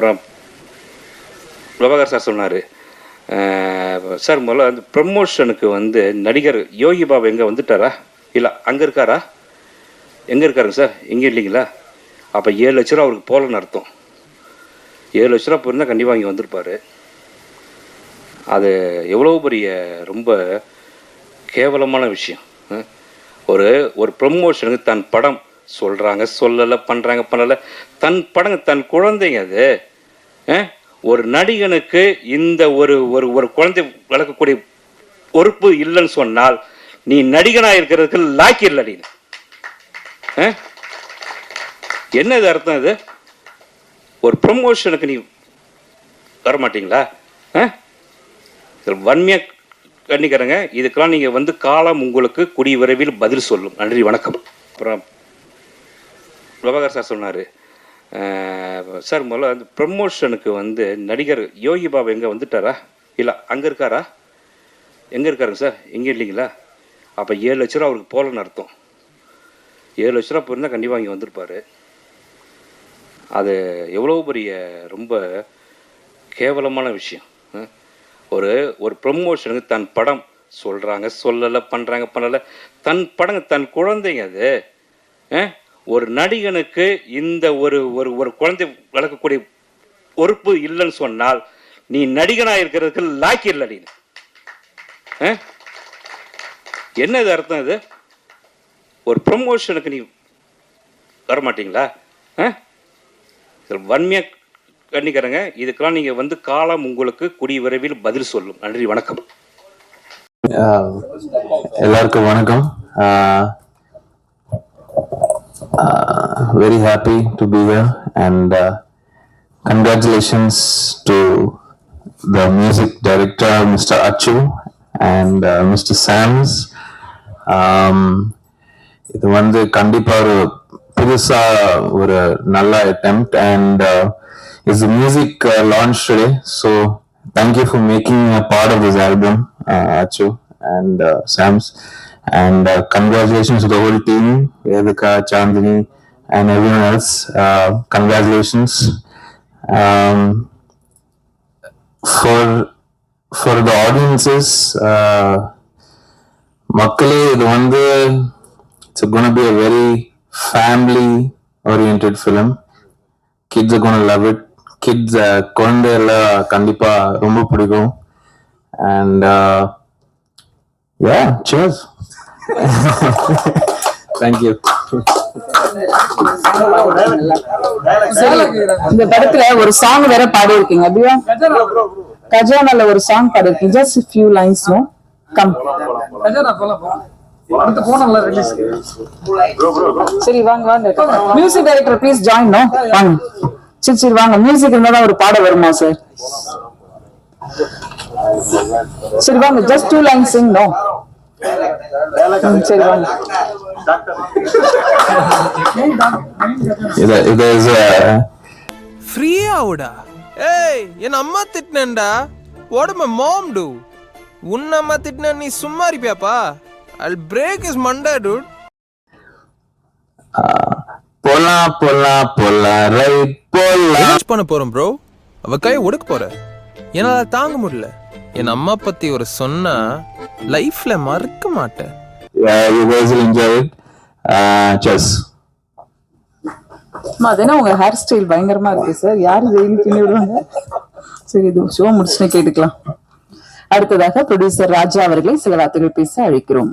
அப்புறம் பிரபாகர் சார் சொன்னார் சார் முதல்ல அந்த ப்ரமோஷனுக்கு வந்து நடிகர் யோகி பாபு எங்கே வந்துட்டாரா? இல்லை அங்கே இருக்காரா? எங்கே இருக்காருங்க சார்? எங்கே இல்லைங்களா? அப்போ ஏழு லட்ச ரூபா அவருக்கு போகலன்னு அர்த்தம். ஏழு லட்ச ரூபா போயிருந்தால் கண்டிப்பாக இங்கே வந்திருப்பார். அது எவ்வளோ பெரிய ரொம்ப கேவலமான விஷயம். ஒரு ஒரு ப்ரமோஷனுக்கு தன் படம் சொல்கிறாங்க சொல்லலை பண்ணுறாங்க பண்ணலை. தன் படங்க தன் குழந்தைங்க அது. ஒரு நடிகனுக்கு இந்த ஒரு ஒரு ஒரு குழந்தை வளர்க்கக்கூடிய பொறுப்பு இல்லைன்னு சொன்னால் நீ நடிகனாக இருக்கிறதுக்கு லாக்கி இல்லை நீ. என்ன இது அர்த்தம் இது? ஒரு ப்ரொமோஷனுக்கு நீ வர மாட்டிங்களா ஆ வன்மையாக கண்டிக்கிறேங்க இதுக்கெல்லாம் நீங்கள் வந்து காலம் உங்களுக்கு குடி விரைவில் பதில் சொல்லும். நன்றி வணக்கம். அப்புறம் பிரபாகர் சார் சொன்னார் சார் முதல்ல அந்த ப்ரமோஷனுக்கு வந்து நடிகர் யோகி பாபு எங்கே வந்துட்டாரா? இல்லை அங்கே இருக்காரா? எங்கே இருக்காருங்க சார்? எங்கே இல்லைங்களா? அப்போ ஏழு லட்ச ரூபா அவருக்கு போகலன்னு அர்த்தம். ஏழு லட்ச ரூபா போயிருந்தால் கண்டிப்பாக இங்கே வந்திருப்பார். அது எவ்வளோ பெரிய ரொம்ப கேவலமான விஷயம். ஒரு ஒரு ப்ரமோஷனுக்கு தன் படம் சொல்கிறாங்க சொல்லலை பண்ணுறாங்க பண்ணலை. தன் படங்க தன் குழந்தைங்க அது. ஒரு நடிகனுக்கு இந்த ஒரு ஒரு ஒரு குழந்தை வளர்க்கக்கூடிய பொறுப்பு இல்லைன்னு சொன்னால் நீ நடிகனாக இருக்கிறதுக்கு லாக்கி இல்லை நீ. என்ன இது அர்த்தம் இது? ஒரு ப்ரொமோஷனுக்கு நீ வர மாட்டீங்களா ஆ வன்மையாக கண்டிக்கிறேங்க இதுக்கெல்லாம் நீங்கள் வந்து காலம் உங்களுக்கு குடி விரைவில் பதில் சொல்லும். நன்றி வணக்கம். எல்லாருக்கும் வணக்கம். very happy to be here and congratulations to the music director mister Achu and mister Sams இது வந்து கண்டிப்பா ஒரு புதுசா ஒரு நல்ல attempt and uh, is the music uh, launched today so thank you for making a part of this album uh, Achu and uh, Sams and uh, congratulations to the whole team Vedika Chandini and everyone else uh, congratulations um, for for the audiences uh, மக்களே இது வந்து it's going to be a very family oriented film kids are going to love it kids uh, குழந்தை எல்லாம் கண்டிப்பா ரொம்ப பிடிக்கும் and uh, yeah cheers thank you இந்த படத்துல ஒரு சாங் வேற பாடி இருக்கீங்க அப்படியா? கஜானால ஒரு சாங் பாடி இருக்கீங்க just few lines no come சரி வாங்க வாங்க. Music director please join no வாங்க. சரி சரி வாங்க. மியூசிக் இருந்தா தான் ஒரு பாட வருமா சார் சரி வாங்க. Just two lines sing no சரி வாங்க. இது இது is a ஃப்ரீயாவுடா ஏய் என் அம்மா திட்டினேன்டா. What my mom do. உன் அம்மா திட்டின நீ சும்மா இருப்பியாப்பா? I break is Monday dude right போலாம் ரிவெஞ்ச் பண்ண போறோம் ப்ரோ அவ கை ஒடுக்க போற. என்னால தாங்க முடியல. என் அம்மா பத்தி ஒரு சொன்னா லைஃப்ல மறக்க மாட்டேன். You guys will enjoy it? Uh, cheers உங்க ஹேர் ஸ்டைல் பயங்கரமா இருக்கு சார் யாரு பின்னி விடுவாங்க? சரி இது ஷோ முடிச்சுன்னு கேட்டுக்கலாம். அடுத்ததாக ப்ரொடியூசர் ராஜா அவர்களை சில வார்த்தைகள் பேச அழைக்கிறோம்.